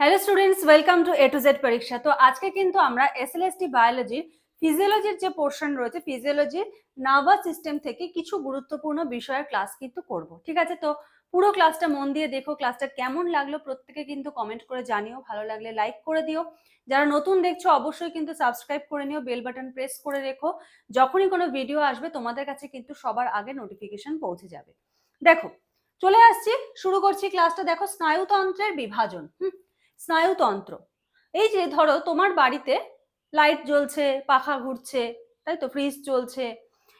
Hello students welcome to A to Z পরীক্ষা তো আজকে কিন্তু আমরা এসএলএসটি বায়োলজির ফিজিওলজির যে পোর্শন রয়েছে ফিজিওলজির নার্ভাস সিস্টেম থেকে কিছু গুরুত্বপূর্ণ বিষয়ের ক্লাস কিন্তু করব। ঠিক আছে? তো পুরো ক্লাসটা মন দিয়ে দেখো ক্লাসটা কেমন লাগল প্রত্যেকে কিন্তু কমেন্ট করে জানিও। ভালো লাগলে লাইক করে দিও। যারা নতুন দেখছ, অবশ্যই কিন্তু সাবস্ক্রাইব করে নিও বেল বাটন প্রেস করে রেখো। যখনই কোনো ভিডিও আসবে, তোমাদের কাছে কিন্তু সবার আগে নোটিফিকেশন পৌঁছে যাবে। দেখো, চলে আসছি। শুরু করছি ক্লাসটা দেখো, স্নায়ুতন্ত্রের বিভাজন। হুম? স্নায়ুতন্ত্র। এই যে ধরো তোমার বাড়িতে লাইট জ্বলছে, পাখা ঘুরছে, তাই তো ফ্রিজ চলছে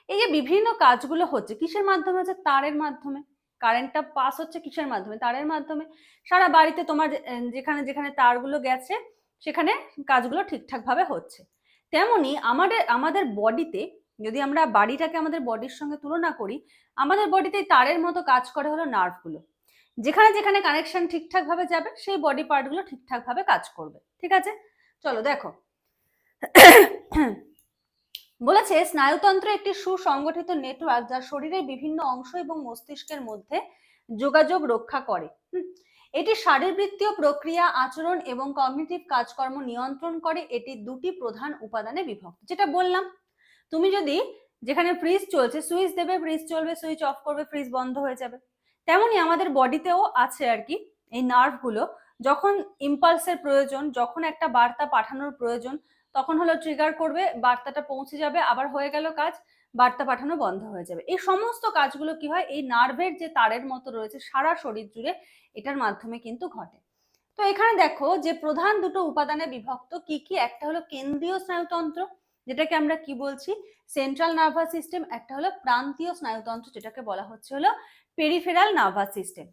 এই যে বিভিন্ন কাজগুলো হচ্ছে, কিসের মাধ্যমে হচ্ছে? তারের মাধ্যমে। কারেন্টটা পাস হচ্ছে কিসের মাধ্যমে? তারের মাধ্যমে। সারা বাড়িতে তোমার যেখানে যেখানে তারগুলো গেছে, সেখানে কাজগুলো ঠিকঠাক ভাবে হচ্ছে। তেমনি আমাদের আমাদের বডিতে, যদি আমরা বাড়িটাকে আমাদের বডির সঙ্গে তুলনা করি, আমাদের বডিতে তারের মতো কাজ করে হলো নার্ভগুলো যেখানে যেখানে কানেকশন ঠিকঠাক ভাবে যাবে, সেই বডি পার্টগুলো ঠিকঠাক ভাবে কাজ করবে। ঠিক আছে? চলো, দেখো। বলেছে, স্নায়ুতন্ত্র একটি সুসংগঠিত নেটওয়ার্ক যা শরীরের বিভিন্ন অংশ এবং মস্তিষ্কের মধ্যে যোগাযোগ রক্ষা করে। এটি শারীরবৃত্তীয় প্রক্রিয়া, আচরণ এবং কগনিটিভ কাজকর্ম নিয়ন্ত্রণ করে। এটি দুটি প্রধান উপাদানে বিভক্ত। যেটা বললাম, তুমি যদি যেখানে ফ্রিজ চলছে, সুইচ দেবে ফ্রিজ চলবে, সুইচ অফ করবে ফ্রিজ বন্ধ হয়ে যাবে। তেমনি আমাদের বডিতেও আছে আর কি, এই নার্ভগুলো যখন ইম্পালসের প্রয়োজন, যখন একটা বার্তা পাঠানোর প্রয়োজন, তখন হলো ট্রিগার করবে, বার্তাটা পৌঁছে যাবে, আবার হয়ে গেল কাজ, বার্তা পাঠানো বন্ধ হয়ে যাবে। এই সমস্ত কাজগুলো কি হয়? এই নার্ভের যে তারের মতো রয়েছে, সারা শরীর জুড়ে এটার মাধ্যমে কিন্তু ঘটে। তো এখানে দেখো যে প্রধান দুটো উপাদানে বিভক্ত কি কি? একটা হলো কেন্দ্রীয় স্নায়ুতন্ত্র, যেটাকে আমরা কি বলছি? সেন্ট্রাল নার্ভাস সিস্টেম একটা হলো প্রান্তীয় স্নায়ুতন্ত্র, যেটাকে বলা হচ্ছে হলো পেরিফেরাল নার্ভাস সিস্টেম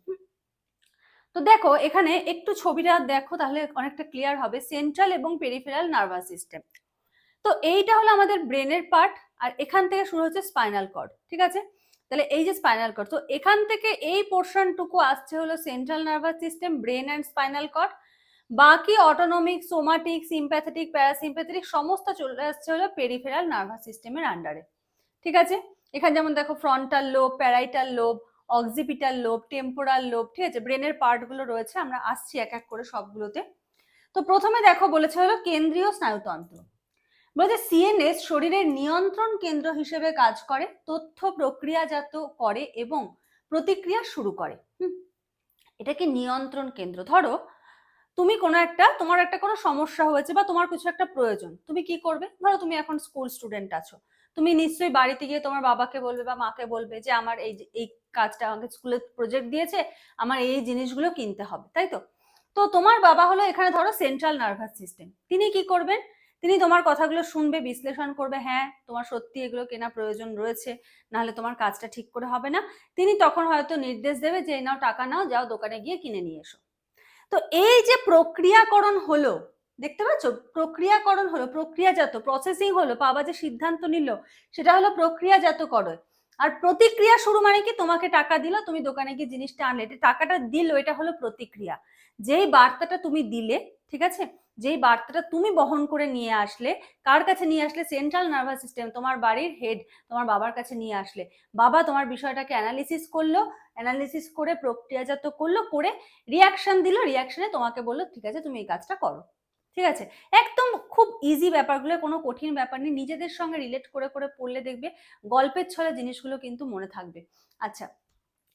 তো দেখো, এখানে একটু ছবিটা দেখো তাহলে অনেকটা ক্লিয়ার হবে। সেন্ট্রাল এবং পেরিফেরাল নার্ভাস সিস্টেম তো এইটা হলো আমাদের ব্রেনের পার্ট আর এখান থেকে শুরু হচ্ছে স্পাইনাল কর্ড ঠিক আছে? তাহলে এই যে স্পাইনাল কর্ড তো এখান থেকে এই পোর্শনটুকু আসছে হলো central nervous system brain and spinal cord বাকি অটোনমিক সোমাটিক সিম্প্যাথেটিক প্যারাসিম্প্যাথেটিক সমস্ত চলে আসছে হলো পেরিফেরাল নার্ভাস সিস্টেমের আন্ডারে ঠিক আছে? এখানে যেমন দেখো frontal lobe parietal lobe occipital lobe, temporal lobe, ঠিক আছে? ব্রেনের পার্টগুলো রয়েছে, আমরা আসছি এক এক করে সবগুলোতে। তো প্রথমে দেখো, বলেছে হলো কেন্দ্রীয় স্নায়ুতন্ত্র। বলেছে সিএনএস শরীরের নিয়ন্ত্রণ কেন্দ্র হিসেবে কাজ করে, তথ্য প্রক্রিয়াজাত করে এবং প্রতিক্রিয়া শুরু করে। এটাকে নিয়ন্ত্রণ কেন্দ্র? ধরো, তুমি কোনো একটা, তোমার একটা কোনো সমস্যা হয়েছে বা তোমার কিছু একটা প্রয়োজন, তুমি কি করবে? ধরো তুমি এখন স্কুল স্টুডেন্ট আছো। তুমি নিশ্চয়ই বাড়িতে গিয়ে তোমার বাবাকে বলবে বা মাকে বলবে যে আমার এই এই কাজটা আমাকে স্কুলে প্রজেক্ট দিয়েছে, আমার এই জিনিসগুলো কিনতে হবে, তাই তো? তো তোমার বাবা হলো এখানে ধরো সেন্ট্রাল নার্ভাস সিস্টেম তিনি কি করবেন? তিনি তোমার কথাগুলো শুনবে, বিশ্লেষণ করবে হ্যাঁ তোমার সত্যি এগুলো কেনা প্রয়োজন রয়েছে, নাহলে তোমার কাজটা ঠিক করে হবে না। তিনি তখন হয়তো নির্দেশ দেবে যে নাও টাকা নাও, যাও দোকানে গিয়ে কিনে নিয়ে এসো। তো এই যে প্রক্রিয়াকরণ হলো, দেখতে পাচ্ছ? প্রক্রিয়াকরণ হলো, প্রক্রিয়াজাত প্রসেসিং হলো, বাবা যে সিদ্ধান্ত নিল, সেটা হলো প্রক্রিয়াজাত করো আর প্রতিক্রিয়া শুরু মানে কি? তোমাকে টাকা দিল, তুমি দোকানে গিয়ে জিনিসটা আনলে। টাকাটা দিল, এটা হলো প্রতিক্রিয়া। যেই বার্তাটা তুমি দিলে, ঠিক আছে? যেই বার্তাটা তুমি বহন করে নিয়ে আসলে, কার কাছে নিয়ে আসলে? সেন্ট্রাল নার্ভাস সিস্টেম তোমার বাড়ির হেড তোমার বাবার কাছে নিয়ে আসলে। বাবা তোমার বিষয়টাকে অ্যানালিসিস করল অ্যানালিসিস করে প্রক্রিয়াজাত করল, করে রিয়াকশন দিল। রিয়াকশনে তোমাকে বলল, ঠিক আছে, তুমি এই কাজটা করো। ঠিক আছে? একদম খুব ইজি ব্যাপারগুলো, কোনো কঠিন ব্যাপার নেই। নিজেদের সঙ্গে রিলেট করে করে পড়লে দেখবে গল্পের ছলে জিনিসগুলো কিন্তু মনে থাকবে। আচ্ছা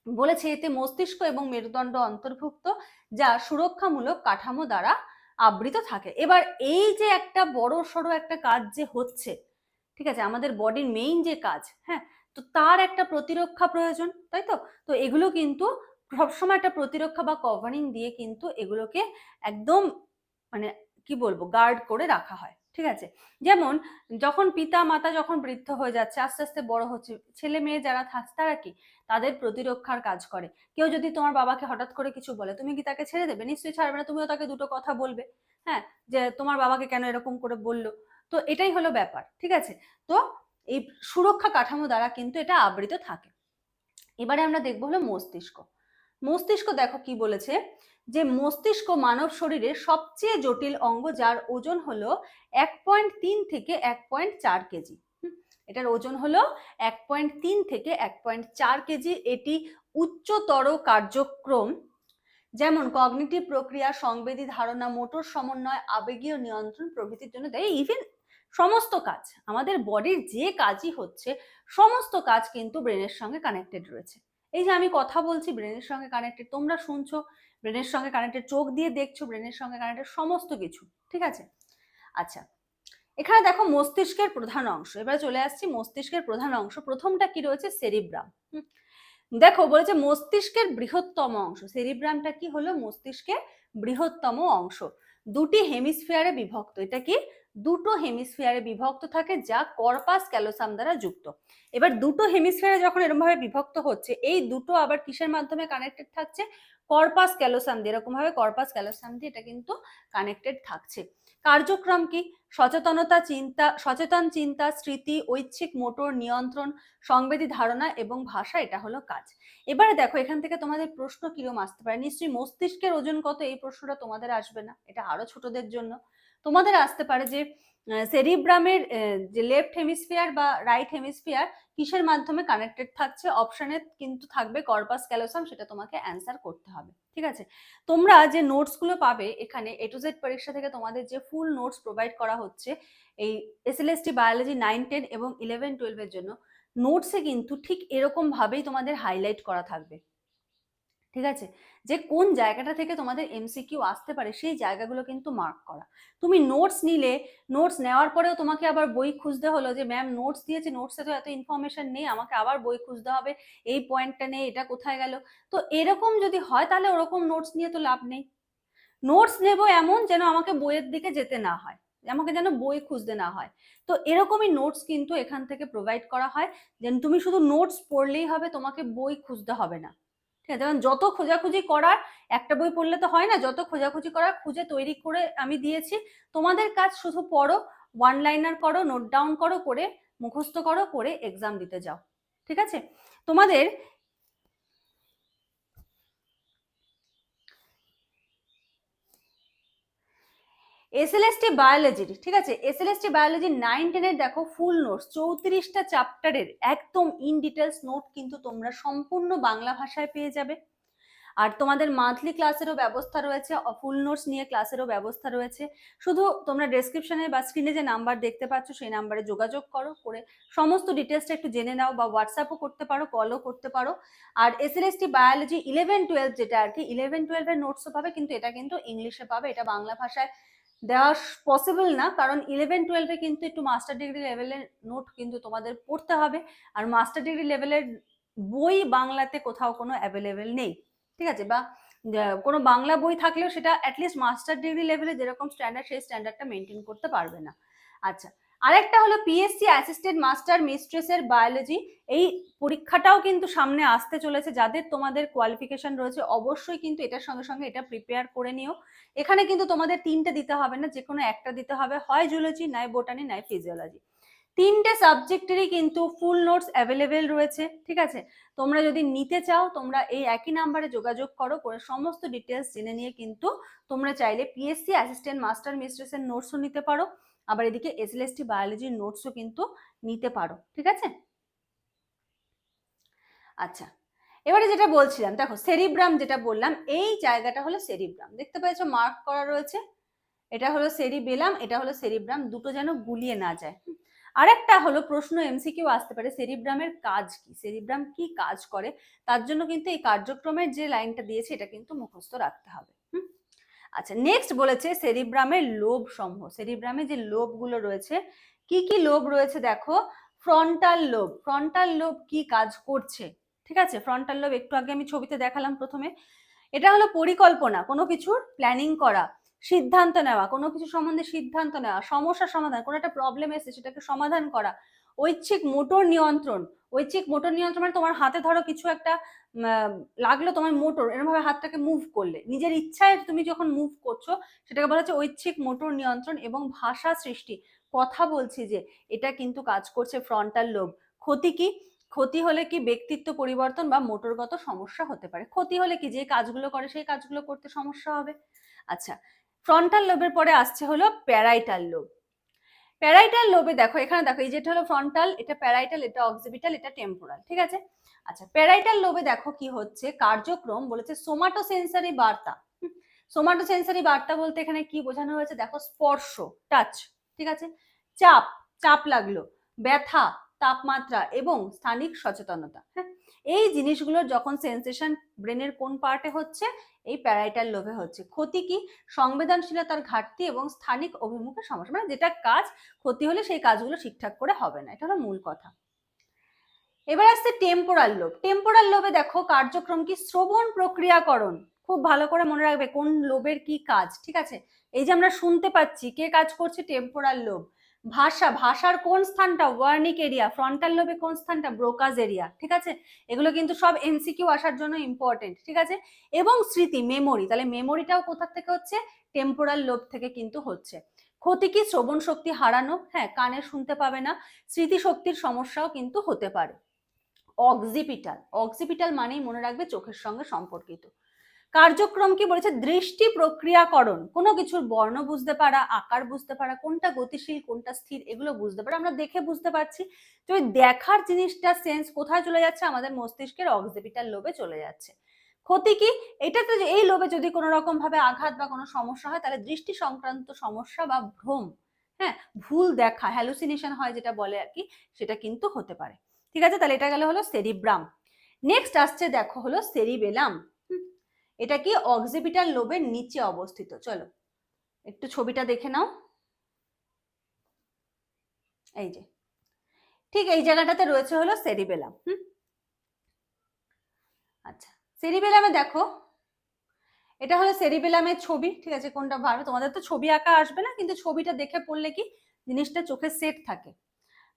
বলেছে এতে মস্তিষ্ক এবং মেরুদণ্ড অন্তর্ভুক্ত, যা সুরক্ষামূলক কাঠামো দ্বারা আবৃত থাকে। এবার এই যে একটা বড় সড়ো একটা কাজ যে হচ্ছে, ঠিক আছে? আমাদের বডির মেইন যে কাজ হ্যাঁ? তো তার একটা প্রতিরক্ষা প্রয়োজন, তাই তো? তো এগুলো কিন্তু সবসময় একটা প্রতিরক্ষা বা কভারিং দিয়ে কিন্তু এগুলোকে একদম মানে কি বলব গার্ড করে রাখা হয়, ঠিক আছে? যেমন যখন পিতা মাতা যখন বৃদ্ধ হয়ে যাচ্ছে, আস্তে আস্তে বড় হচ্ছে ছেলে মেয়ে যারা থাকছে তারা কি? তাদের প্রতিরক্ষার কাজ করে। কেউ যদি তোমার বাবাকে হঠাৎ করে কিছু বলে, তুমি কি তাকে ছেড়ে দেবে? নিশ্চয়ই ছাড়বে না, তুমিও তাকে দুটো কথা বলবে হ্যাঁ? যে তোমার বাবাকে কেন এরকম করে বলল? তো এটাই হলো ব্যাপার, ঠিক আছে? তো এই সুরক্ষা কাঠামো দ্বারা কিন্তু এটা আবৃত থাকে। এবারে আমরা দেখব হলো মস্তিষ্ক। মস্তিষ্ক দেখো কি বলেছে? যে মস্তিষ্ক মানব শরীরের সবচেয়ে জটিল অঙ্গ যার ওজন হলো এক পয়েন্ট তিন থেকে এক পয়েন্ট চার কেজি। এটার ওজন হলো এক পয়েন্ট তিন থেকে এক পয়েন্ট চার কেজি। এটি উচ্চতর কার্যক্রম, যেমন কগনিটিভ প্রক্রিয়া, সংবেদী ধারণা, মোটর সমন্বয়, আবেগীয় নিয়ন্ত্রণ প্রভৃতির জন্য দেয়। ইভেন সমস্ত কাজ, আমাদের বডির যে কাজই হচ্ছে, সমস্ত কাজ কিন্তু ব্রেনের সঙ্গে কানেক্টেড রয়েছে। এই যে আমি কথা বলছি ব্রেনের সঙ্গে কানেক্টেড, তোমরা শুনছো ব্রেনের সঙ্গে কানেক্টেড চোখ দিয়ে দেখছ ব্রেনের সঙ্গে কানেক্টেড সমস্ত কিছু, ঠিক আছে? আচ্ছা এখানে দেখো মস্তিষ্কের প্রধান অংশ, এবার চলে আসছি মস্তিষ্কের প্রধান অংশ, প্রথমটা কি রয়েছে? সেরিব্রাম দেখো বলেছে মস্তিষ্কের বৃহত্তম অংশ, সেরিব্রামটা কি হলো? মস্তিষ্কের বৃহত্তম অংশ, দুটি হেমিস্ফিয়ারে বিভক্ত, এটা কি? দুটো হেমিস্ফিয়ারে বিভক্ত থাকে যা কর্পাস ক্যালোসাম দ্বারা যুক্ত। এবার দুটো হেমিস্ফিয়ারে যখন এরকম ভাবে বিভক্ত হচ্ছে, এই দুটো আবার কিসের মাধ্যমে কানেক্টেড থাকছে? কর্পাস ক্যালোসাম দিয়ে। এরকম ভাবে কর্পাস ক্যালোসাম দিয়ে এটা কিন্তু কানেক্টেড থাকছে। কার্যক্রম কি? সচেতনতা চিন্তা, সচেতন চিন্তা, স্মৃতি, ঐচ্ছিক মোটর, নিয়ন্ত্রণ, সংবেদী ধারণা এবং ভাষা, এটা হলো কাজ। এবারে দেখো, এখান থেকে তোমাদের প্রশ্ন কিরম আসতে পারে? নিশ্চয়ই মস্তিষ্কের ওজন কত? এই প্রশ্নটা তোমাদের আসবে না। এটা আরও ছোটদের জন্য। তোমাদের আসতে পারে যে সেরিব্রামের যে লেফট হেমিস্ফিয়ার বা রাইট হেমিস্ফিয়ার কিসের মাধ্যমে কানেক্টেড থাকছে অপশনে কিন্তু থাকবে কর্পাস ক্যালোসাম সেটা তোমাকে অ্যান্সার করতে হবে, ঠিক আছে? তোমরা যে নোটসগুলো পাবে এখানে এ টু জেড পরীক্ষা থেকে তোমাদের যে ফুল নোটস প্রোভাইড করা হচ্ছে, এই এসএলএসটি বায়োলজি নাইন টেন এবং ইলেভেন টুয়েলভের জন্য নোটসে কিন্তু ঠিক এরকম ভাবেই তোমাদের হাইলাইট করা থাকবে। ঠিক আছে? যে কোন জায়গাটা থেকে তোমাদের এমসিকিউ আসতে পারে সেই জায়গাগুলো কিন্তু মার্ক করা। তুমি নোটস নিলে নোটস নেওয়ার পরেও তোমাকে আবার বই খুঁজতে হলো যে ম্যাম নোটস দিয়েছে নোটসে তো এত ইনফরমেশন নেই, আমাকে আবার বই খুঁজতে হবে, এই পয়েন্টটা নেই, এটা কোথায় গেল? তো এরকম যদি হয় তাহলে ওরকম নোটস নিয়ে তো লাভ নেই। নোটস নেব এমন যেন আমাকে বইয়ের দিকে যেতে না হয়, আমাকে যেন বই খুঁজতে না হয়। তো এরকমই নোটস কিন্তু এখান থেকে প্রোভাইড করা হয়। যেন তুমি শুধু নোটস পড়লেই হবে, তোমাকে বই খুঁজতে হবে না। ঠিক আছে? যত খোঁজাখুঁজি করার, একটা বই পড়লে তো হয় না, যত খোঁজাখুঁজি করার খুঁজে তৈরি করে আমি দিয়েছি। তোমাদের কাজ শুধু পড়ো ওয়ান লাইনার করো নোট ডাউন করো, করে মুখস্থ করো, করে এক্সাম দিতে যাও। ঠিক আছে? তোমাদের এসএলএসটি বায়োলজির ঠিক আছে? এসএলএসটি বায়োলজি নাইন টেনের দেখো ফুল নোটস চৌত্রিশটা চ্যাপ্টারের একদম ইন ডিটেলস নোট কিন্তু তোমরা সম্পূর্ণ বাংলা ভাষায় পেয়ে যাবে। আর তোমাদের মান্থলি ক্লাসেরও ব্যবস্থা রয়েছে ফুল নোটস নিয়ে ক্লাসেরও ব্যবস্থা রয়েছে। শুধু তোমরা ডেসক্রিপশনে বা স্ক্রিনে যে নাম্বার দেখতে পাচ্ছ, সেই নাম্বারে যোগাযোগ করো, করে সমস্ত ডিটেলসটা একটু জেনে নাও বা হোয়াটসঅ্যাপও করতে পারো কলও করতে পারো। আর এসএলএসটি বায়োলজি ইলেভেন টুয়েলভ যেটা আর কি ইলেভেন টুয়েলভের নোটসও পাবে, কিন্তু এটা কিন্তু ইংলিশে পাবে, এটা বাংলা ভাষায় দেওয়া পসিবল না, কারণ ইলেভেন টুয়েলভে কিন্তু একটু মাস্টার ডিগ্রি লেভেলের নোট কিন্তু তোমাদের পড়তে হবে। আর মাস্টার ডিগ্রি লেভেলের বই বাংলাতে কোথাও কোনো অ্যাভেলেবেল নেই। ঠিক আছে? বা কোনো বাংলা বই থাকলেও সেটা অ্যাটলিস্ট মাস্টার ডিগ্রি লেভেলে যেরকম স্ট্যান্ডার্ড সেই স্ট্যান্ডার্ডটা মেনটেন করতে পারবে না। আচ্ছা আরেকটা হলো পিএসসি অ্যাসিস্ট্যান্ট মাস্টার মিস্ট্রেসের বায়োলজি এই পরীক্ষাটাও কিন্তু সামনে আসতে চলেছে। যাদের তোমাদের কোয়ালিফিকেশন রয়েছে, অবশ্যই কিন্তু এটার সঙ্গে সঙ্গে এটা প্রিপেয়ার করে নিও। এখানে কিন্তু তোমাদের তিনটে দিতে হবে না যে কোনো একটা দিতে হবে। হয় জুলজি নয় বোটানি নয় ফিজিওলজি তিনটে সাবজেক্টেরই কিন্তু ফুল নোটস অ্যাভেলেবেল রয়েছে, ঠিক আছে? তোমরা যদি নিতে চাও, তোমরা এই একই নাম্বারে যোগাযোগ করো, করে সমস্ত ডিটেলস জেনে নিয়ে কিন্তু তোমরা চাইলে পিএসসি অ্যাসিস্ট্যান্ট মাস্টার মিস্ট্রেসের নোটসও নিতে পারো। আবার এদিকে এসএলএসটি বায়োলজির নোটসও কিন্তু নিতে পারো, ঠিক আছে? আচ্ছা এবারে যেটা বলছিলাম, দেখো সেরিব্রাম যেটা বললাম, এই জায়গাটা হলো সেরিব্রাম দেখতে পাচ্ছ মার্ক করা রয়েছে? এটা হলো সেরিবেলাম এটা হলো সেরিব্রাম দুটো যেন গুলিয়ে না যায়। আরেকটা হলো প্রশ্ন এমসিকিউ আসতে পারে সেরিব্রামের কাজ কি? সেরিব্রাম কি কাজ করে? তার জন্য কিন্তু এই কার্যক্রমের যে লাইনটা দিয়েছে, এটা কিন্তু মুখস্থ রাখতে হবে। আচ্ছা নেক্সট বলেছে সেরিব্রামের লোভ সমূহ সেরিব্রামে যে লোভগুলো রয়েছে, কি কি লোভ রয়েছে দেখো? ফ্রন্টাল লোভ ফ্রন্টাল লোভ কি কাজ করছে? ঠিক আছে? ফ্রন্টাল লোভ একটু আগে আমি ছবিতে দেখালাম প্রথমে। এটা হলো পরিকল্পনা, কোনো কিছুর প্ল্যানিং করা, সিদ্ধান্ত নেওয়া, কোনো কিছু সম্বন্ধে সিদ্ধান্ত নেওয়া, সমস্যার সমাধান, কোনো একটা প্রবলেম এসে সেটাকে সমাধান করা। ঐচ্ছিক মোটর নিয়ন্ত্রণ। ঐচ্ছিক মোটর নিয়ন্ত্রণ মানে তোমার হাতে ধরো কিছু একটা লাগল তোমার মোটর এরকমভাবে হাতটাকে মুভ করলে। নিজের ইচ্ছায় তুমি যখন মুভ করছ, সেটাকে বলা হচ্ছে ঐচ্ছিক মোটর নিয়ন্ত্রণ এবং ভাষা সৃষ্টি। কথা বলছি যে, এটা কিন্তু কাজ করছে ফ্রন্টাল লোভ ক্ষতি কি? ক্ষতি হলে কি ব্যক্তিত্ব পরিবর্তন বা মোটরগত সমস্যা হতে পারে? ক্ষতি হলে কি যে কাজগুলো করে, সেই কাজগুলো করতে সমস্যা হবে? আচ্ছা ফ্রন্টাল লোভের পরে আসছে হলো প্যারাইটাল লোব প্যারাইটাল লোবে দেখো, এখানে দেখো, এই যেটা হলো ফ্রন্টাল এটা প্যারাইটাল, এটা অক্সিবিটাল এটা টেম্পোরাল ঠিক আছে? আচ্ছা প্যারাইটাল লোবে দেখো কি হচ্ছে? কার্যক্রম বলেছে সোমাটো সেন্সারি বার্তা। সোমাটো সেন্সারি বার্তা বলতে এখানে কি বোঝানো হয়েছে? দেখো, স্পর্শ টাচ ঠিক আছে? চাপ চাপ লাগল, ব্যথা, তাপমাত্রা এবং স্থানিক সচেতনতা। হ্যাঁ এই জিনিসগুলোর যখন সেন্সেশন ব্রেনের কোন পার্টে হচ্ছে এই প্যারাইটাল লোভে হচ্ছে। ক্ষতি কি? সংবেদনশীলতার ঘাটতি এবং স্থানিক অভিমুখে সমস্যা। মানে যেটা কাজ, ক্ষতি হলে সেই কাজগুলো ঠিকঠাক করে হবে না। এটা হলো মূল কথা। এবার আসছে টেম্পোরাল লোভ। টেম্পোরাল লোভে দেখো কার্যক্রম কি? শ্রবণ প্রক্রিয়াকরণ। খুব ভালো করে মনে রাখবে কোন লোভের কি কাজ, ঠিক আছে? এই যে আমরা শুনতে পাচ্ছি, কে কাজ করছে? টেম্পোরাল লোভ। ভাষা, ভাষার কোন স্থানটা? ওয়ার্নিক এরিয়া, ফ্রন্টাল লোবে কোন স্থানটা? ব্রোকাজ এরিয়া, ঠিক আছে? এগুলো কিন্তু সব এমসিকিউ আসার জন্য ইম্পর্টেন্ট ঠিক আছে? এবং স্মৃতি মেমোরি তাহলে মেমোরিটাও কোথা থেকে হচ্ছে? টেম্পোরাল লোভ থেকে কিন্তু হচ্ছে। ক্ষতি কি? শ্রবণ শক্তি হারানো হ্যাঁ কানে শুনতে পাবে না। স্মৃতিশক্তির সমস্যাও কিন্তু হতে পারে। অক্সিপিটাল অক্সিপিটাল মানেই মনে রাখবে চোখের সঙ্গে সম্পর্কিত। কার্যক্রম কি বলেছে দৃষ্টি প্রক্রিয়াকরণ। কোনো কিছুর বর্ণ বুঝতে পারা, আকার বুঝতে পারা, কোনটা গতিশীল, কোনটা স্থির, এগুলো বুঝতে পারা। আমরা দেখে বুঝতে পারছি তো ওই দেখার জিনিসটা সেন্স কোথায় চলে যাচ্ছে? আমাদের মস্তিষ্কের অক্সিপিটাল লোবে চলে যাচ্ছে। ক্ষতি কি? এটাতে এই লোভে যদি কোনো রকম ভাবে আঘাত বা কোনো সমস্যা হয়, তাহলে দৃষ্টি সংক্রান্ত সমস্যা বা ভ্রম হ্যাঁ ভুল দেখা হ্যালুসিনেশন হয় যেটা বলে আর কি, সেটা কিন্তু হতে পারে। ঠিক আছে? তাহলে এটা গেল হলো সেরিব্রাম নেক্সট আসছে, দেখো, হলো সেরিবেলাম এটা কি অক্সিপিটাল লোবের নিচে অবস্থিত। চলো, একটু ছবিটা দেখে নাও। এই যে, ঠিক এই জায়গাটাতে রয়েছে হলো সেরিবেলাম হুম? আচ্ছা সেরিবেলামে দেখো, এটা হলো সেরিবেলামের ছবি, ঠিক আছে, কোনটা ভালো? তোমাদের তো ছবি আঁকা আসবে না, কিন্তু ছবিটা দেখে পড়লে কি জিনিসটা চোখে সেট থাকে।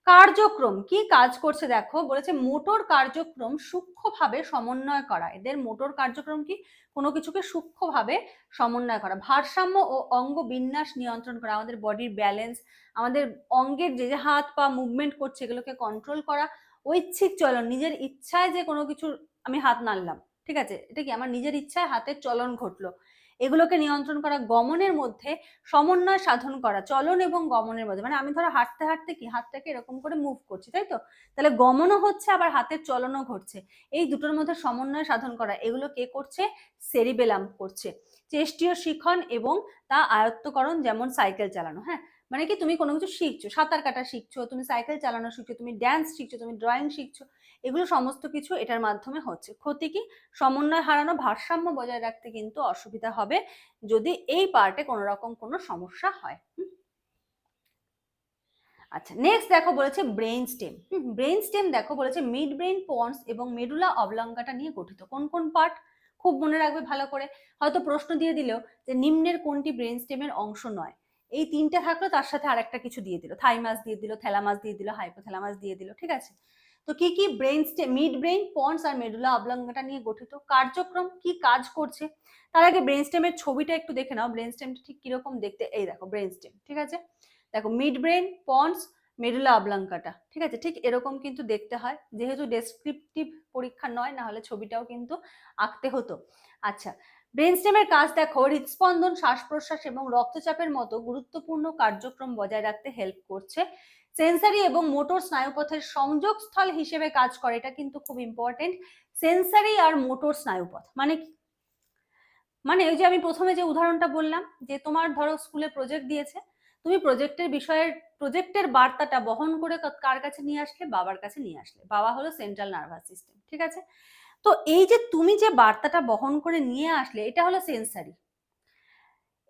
কার্যক্রম, কি কাজ করছে দেখো, বলেছে মোটর কার্যক্রম সূক্ষ্মভাবে সমন্বয় করা। এদের মোটর কার্যক্রম কি? কোনো কিছুকে সূক্ষ্মভাবে সমন্বয় করা। ভারসাম্য ও অঙ্গ বিন্যাস নিয়ন্ত্রণ করা। আমাদের বডির ব্যালেন্স আমাদের অঙ্গের যে যে হাত পা মুভমেন্ট করছে, এগুলোকে কন্ট্রোল করা। ঐচ্ছিক চলন, নিজের ইচ্ছায় যে কোনো কিছুর আমি হাত নাড়লাম। ঠিক আছে? এটা কি? আমার নিজের ইচ্ছায় হাতের চলন ঘটলো। এগুলোকে নিয়ন্ত্রণ করা গমনের মধ্যে সমন্বয় সাধন করা, চলন এবং গমনের মধ্যে। মানে আমি ধরো হাঁটতে হাঁটতে কি, হাতটাকে এরকম করে মুভ করছি, তাই তো? তাহলে গমনও হচ্ছে, আবার হাতের চলনও ঘটছে। এই দুটোর মধ্যে সমন্বয় সাধন করা, এগুলো কে করছে? সেরিবেলাম করছে। চেষ্টীয় শিখন এবং তা আয়ত্তকরণ, যেমন সাইকেল চালানো হ্যাঁ? মানে কি, তুমি কোনো কিছু শিখছো, সাঁতার কাটা শিখছো, তুমি সাইকেল চালানো শিখছো, তুমি ড্যান্স শিখছো, তুমি ড্রয়িং শিখছো এগুলো সমস্ত কিছু এটার মাধ্যমে হচ্ছে। ক্ষতি কি? সমন্বয় হারানো ভারসাম্য বজায় রাখতে কিন্তু অসুবিধা হবে যদি এই পার্টে কোনো রকম কোনো সমস্যা হয়। আচ্ছা নেক্সট দেখো বলেছে ব্রেন স্টেম ব্রেন স্টেম দেখো বলেছে মিড ব্রেন পন্স এবং মেডুলা অবলঙ্কাটা নিয়ে গঠিত। কোন কোন পার্ট খুব মনে রাখবে ভালো করে। হয়তো প্রশ্ন দিয়ে দিলেও যে নিম্নের কোনটি ব্রেন স্টেমের অংশ নয়। এই তিনটে থাকল তার সাথে আরেকটা কিছু দিয়ে দিল। থাইমাস দিয়ে দিল থ্যালামাস দিয়ে দিল হাইপোথ্যালামাস দিয়ে দিল, ঠিক আছে? তো কি কি ব্রেন মিড ব্রেন পন্স আর মেডুলা অবলঙ্গটা নিয়ে গঠিত? কার্যক্রম কি কাজ করছে? তার আগে ব্রেন স্টেমের ছবিটা একটু দেখে নাও। ব্রেন স্টেমটা ঠিক কীরকম দেখতে? এই দেখো ব্রেন স্টেম ঠিক আছে? দেখো mid brain pons medulla oblongata ঠিক আছে? ঠিক এরকম কিন্তু দেখতে হয়। যেহেতু ডেসক্রিপটিভ পরীক্ষা নয় না হলে ছবিটাও কিন্তু আঁকতে হতো। আচ্ছা ব্রেন স্টেমের কাজ দেখো, হৃদস্পন্দন শ্বাস প্রশ্বাস এবং রক্তচাপের মতো গুরুত্বপূর্ণ কার্যক্রম বজায় রাখতে হেল্প করছে। সেন্সারি এবং মোটর স্নায়ুপথের সংযোগস্থল হিসেবে কাজ করে, এটা কিন্তু খুব ইম্পর্টেন্ট সেন্সারি আর মোটর স্নায়ুপথ মানে মানে ওই যে আমি প্রথমে যে উদাহরণটা বললাম, যে তোমার ধরো স্কুলে প্রজেক্ট দিয়েছে, তুমি প্রজেক্টের বিষয়ের প্রজেক্টের বার্তাটা বহন করে কার কাছে নিয়ে আসলে? বাবার কাছে নিয়ে আসলে। বাবা হলো সেন্ট্রাল নার্ভাস সিস্টেম ঠিক আছে? তো এই যে তুমি যে বার্তাটা বহন করে নিয়ে আসলে, এটা হলো সেন্সারি।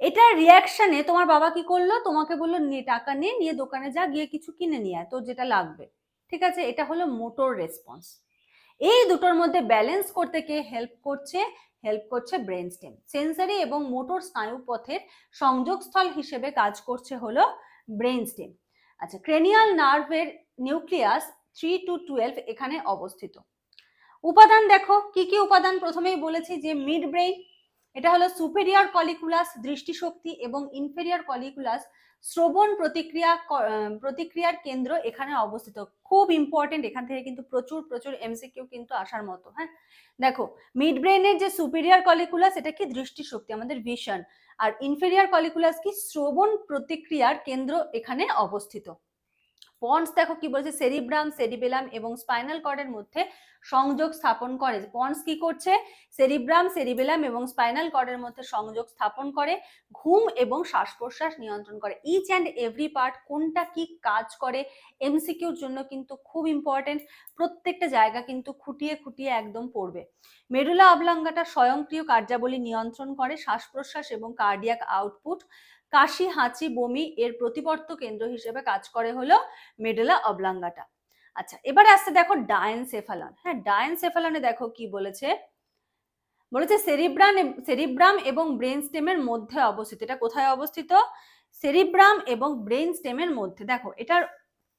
এটার রিয়াকশনে তোমার বাবা কি করল? তোমাকে বলল নিয়ে টাকা নিয়ে নিয়ে দোকানে যা, গিয়ে কিছু কিনে নিয়ে আয়, তোর যেটা লাগবে। ঠিক আছে? এটা হলো মোটর রেসপন্স এই দুটোর মধ্যে ব্যালেন্স করতে কে হেল্প করছে? হেল্প করছে ব্রেন স্টেম সেন্সারি এবং মোটর স্নায়ুপথের সংযোগস্থল হিসেবে কাজ করছে হলো ব্রেন স্টেম আচ্ছা ক্রেনিয়াল নার্ভের নিউক্লিয়াস থ্রি টু টুয়েলভ এখানে অবস্থিত। উপাদান দেখো, কি কি উপাদান? প্রথমেই বলেছি যে মিড ব্রেইন এটা হলো সুপেরিয়র কলিকুলাস দৃষ্টিশক্তি এবং ইনফেরিয়র কলিকুলাস শ্রবণ প্রতিক্রিয়া প্রতিক্রিয়ার কেন্দ্র এখানে অবস্থিত। খুব ইম্পর্টেন্ট এখান থেকে কিন্তু প্রচুর প্রচুর এমসিকিউ কিন্তু আসার মতো হ্যাঁ? দেখো মিড ব্রেনের যে সুপেরিয়ার কলিকুলাস এটা কি? দৃষ্টিশক্তি, আমাদের ভিশন আর ইনফেরিয়ার কলিকুলাস কি? শ্রবণ প্রতিক্রিয়ার কেন্দ্র এখানে অবস্থিত। পন্স দেখো কি বলছে? সেরিব্রাম, সেরিবেলাম এবং স্পাইনাল কর্ডের মধ্যে সংযোগ স্থাপন করে। পন্স কি করছে? সেরিব্রাম, সেরিবেলাম এবং স্পাইনাল কর্ডের মধ্যে সংযোগ স্থাপন করে, ঘুম এবং শ্বাস প্রশ্বাস নিয়ন্ত্রণ করে। ইচ অ্যান্ড এভরি পার্ট কোনটা কি কাজ করে? এমসিকিউর জন্য কিন্তু খুব ইম্পর্টেন্ট প্রত্যেকটা জায়গা কিন্তু খুঁটিয়ে খুঁটিয়ে একদম পড়বে। মেডুলা অবলাঙ্গাটা স্বয়ংক্রিয় কার্যাবলী নিয়ন্ত্রণ করে শ্বাস প্রশ্বাস এবং কার্ডিয়াক আউটপুট কাশি, হাঁচি, বমি এর প্রতিবর্ত কেন্দ্র হিসেবে কাজ করে হলো মেডেলা অবলাঙ্গাটা। আচ্ছা এবারে আসতে দেখো ডায়েনসেফালন। হ্যাঁ ডায়েনসেফালনে দেখো কি বলেছে? বলেছে সেরিব্রাম সেরিব্রাম এবং ব্রেন স্টেমের মধ্যে অবস্থিত। এটা কোথায় অবস্থিত? সেরিব্রাম এবং ব্রেন স্টেমের মধ্যে। দেখো, এটার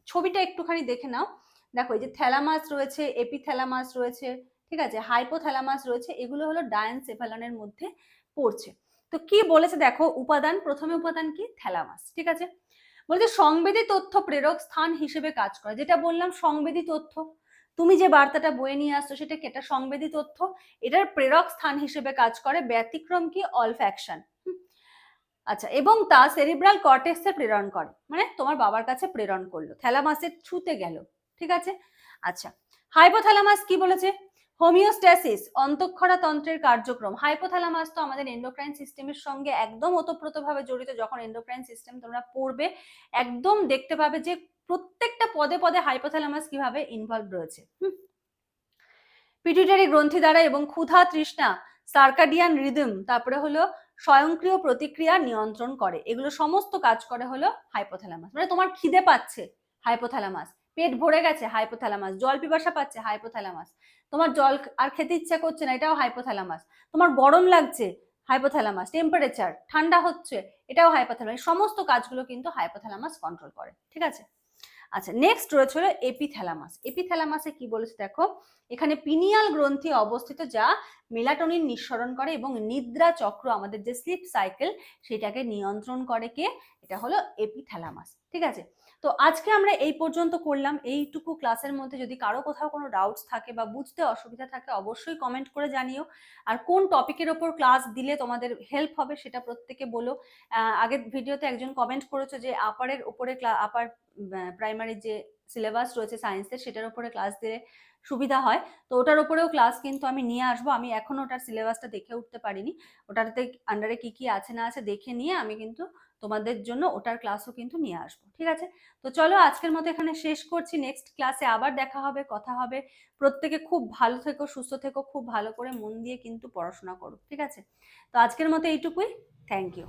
ছবিটা একটুখানি দেখে নাও। দেখো, এই যে থ্যালামাস রয়েছে, এপিথ্যালামাস রয়েছে, ঠিক আছে, হাইপোথ্যালামাস রয়েছে, এগুলো হলো ডায়েনসেফালনের মধ্যে পড়ছে। তো কি বলেছে দেখো, উপাদান, প্রথমে উপাদান কি? থ্যালামাস, ঠিক আছে? বলছে সংবেদী তথ্য প্রেরক স্থান হিসেবে কাজ করে। যেটা বললাম, সংবেদী তথ্য। তুমি যে বার্তাটা বয়ে নিয়ে আসছো সেটা কি এটা সংবেদী তথ্য। এটার প্রেরক স্থান হিসেবে কাজ করে ব্যতিক্রম কি? অলফ্যাকশন আচ্ছা এবং তা সেরিব্রাল কর্টেক্সে প্রেরণ করে। মানে তোমার বাবার কাছে প্রেরণ করল। থ্যালামাসের ছুতে গেল। ঠিক আছে? আচ্ছা হাইপোথ্যালামাস কি বলেছে? হোমিওস্ট্যাসিস অন্তঃক্ষরা তন্ত্রের কার্যক্রম। হাইপোথ্যালামাস তো আমাদের এন্ডোক্রাইন সিস্টেমের সঙ্গে একদম ওতপ্রোতভাবে জড়িত। যখন এন্ডোক্রাইন সিস্টেম তোমরা পড়বে, একদম দেখতে পাবে যে প্রত্যেকটা পদে পদে হাইপোথ্যালামাস কীভাবে ইনভলভ রয়েছে। পিটুইটারি গ্রন্থি দ্বারা এবং ক্ষুধা তৃষ্ণা সার্কাডিয়ান রিদম তারপরে হলো স্বয়ংক্রিয় প্রতিক্রিয়া নিয়ন্ত্রণ করে। এগুলো সমস্ত কাজ করে হলো হাইপোথ্যালামাস। মানে তোমার খিদে পাচ্ছে হাইপোথ্যালামাস। পেট ভরে গেছে হাইপোথ্যালামাস। জল পিপাসা পাচ্ছে হাইপোথ্যালামাস। তোমার জল আর খেতে ইচ্ছা করছে না, এটাও হাইপোথ্যালামাস তোমার গরম লাগছে হাইপোথ্যালামাস টেম্পারেচার ঠান্ডা হচ্ছে, এটাও হাইপোথ্যালামাস সমস্ত কাজগুলো কিন্তু হাইপোথ্যালামাস কন্ট্রোল করে, ঠিক আছে? আচ্ছা নেক্সট রয়েছে হলো এপিথ্যালামাস এপিথ্যালামাসে কি বলেছে দেখো? এখানে পিনিয়াল গ্রন্থি অবস্থিত যা মেলাটোনিন নিঃসরণ করে এবং নিদ্রা চক্র, আমাদের যে স্লিপ সাইকেল সেটাকে নিয়ন্ত্রণ করে কে? এটা হলো এপিথ্যালামাস ঠিক আছে? তো আজকে আমরা এই পর্যন্ত করলাম। এইটুকু ক্লাসের মধ্যে যদি কারও কোথাও কোনো ডাউটস থাকে বা বুঝতে অসুবিধা থাকে, অবশ্যই কমেন্ট করে জানিও। আর কোন টপিকের ওপর ক্লাস দিলে তোমাদের হেল্প হবে সেটা প্রত্যেকে বলো। আগের ভিডিওতে একজন কমেন্ট করেছ যে আপারের উপরে আপার প্রাইমারি যে সিলেবাস রয়েছে সায়েন্সের সেটার উপরে ক্লাস দিলে সুবিধা হয়। তো ওটার উপরেও ক্লাস কিন্তু আমি নিয়ে আসব। আমি এখনও ওটার সিলেবাসটা দেখে উঠতে পারিনি। ওটাতে আন্ডারে কি কি আছে না আছে দেখে নিয়ে আমি কিন্তু তোমাদের জন্য ওটার ক্লাসও কিন্তু নিয়ে আসব। ঠিক আছে? তো চলো আজকের মতো এখানে শেষ করছি। নেক্সট ক্লাসে আবার দেখা হবে, কথা হবে। প্রত্যেকে খুব ভালো থেকো, সুস্থ থেকো, খুব ভালো করে মন দিয়ে কিন্তু পড়াশোনা করো। ঠিক আছে? তো আজকের মতো এইটুকুই। Thank you